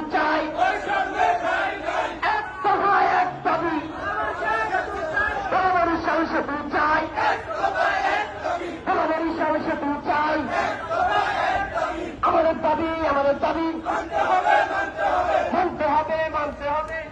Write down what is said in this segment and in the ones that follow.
চাই। দাবি চাই। চাই। আমাদের দাবি আমাদের দাবি। মানতে হবে মানতে হবে।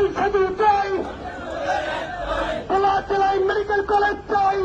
জেল চাই মেডিকেল কলেজ চাই